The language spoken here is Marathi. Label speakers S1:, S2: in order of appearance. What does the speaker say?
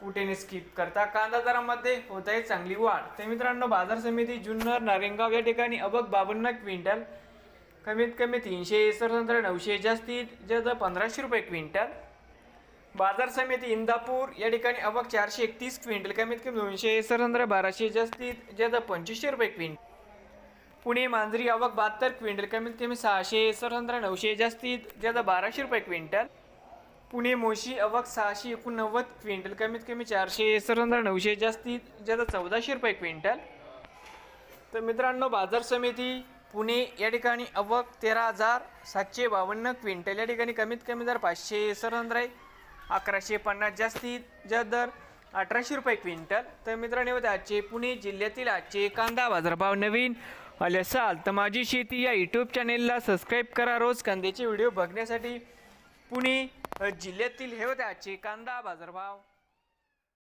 S1: कुठे स्किप करता? कांदा दरामध्ये होत आहे चांगली वाढ. तर मित्रांनो बाजार समिती जुन्नर नारेंगाव या ठिकाणी अबक बावन्न क्विंटल कमीत कमी तीनशे सरसंत्र नऊशे जास्तीत जास्त पंधराशे रुपये क्विंटल. बाजार समिती इंदापूर या ठिकाणी अबक चारशे एकतीस क्विंटल कमीत कमी दोनशे सरसंत्र बाराशे जास्तीत जास्त पंचवीसशे रुपये क्विंटल. पुणे मांजरी आवक बहात्तर क्विंटल कमीत कमी सहाशे सरसंत्र नऊशे जास्तीत जास्त बाराशे रुपये क्विंटल. पुणे मोशी अवक सहाशे एकोणनव्वद क्विंटल. कमीत कमी चारशे सरंद्र नऊशे जास्तीत जास्त चौदाशे रुपये क्विंटल. तर मित्रांनो बाजार समिती पुणे या ठिकाणी अवक तेरा हजार सातशे बावन्न क्विंटल. या ठिकाणी कमीत कमी दर पाचशे सरंद्र आहे. अकराशे पन्नास जास्तीत जास्त दर अठराशे रुपये क्विंटल. तर मित्रांनो होते आजचे पुणे जिल्ह्यातील आजचे कांदा बाजारभाव नवीन आले असाल तर माझी शेती या यूट्यूब चॅनेलला सबस्क्राईब करा. रोज कांद्याचे व्हिडिओ बघण्यासाठी पुणे जिल्ह्यातील हे होते आजचे कांदा बाजारभाव.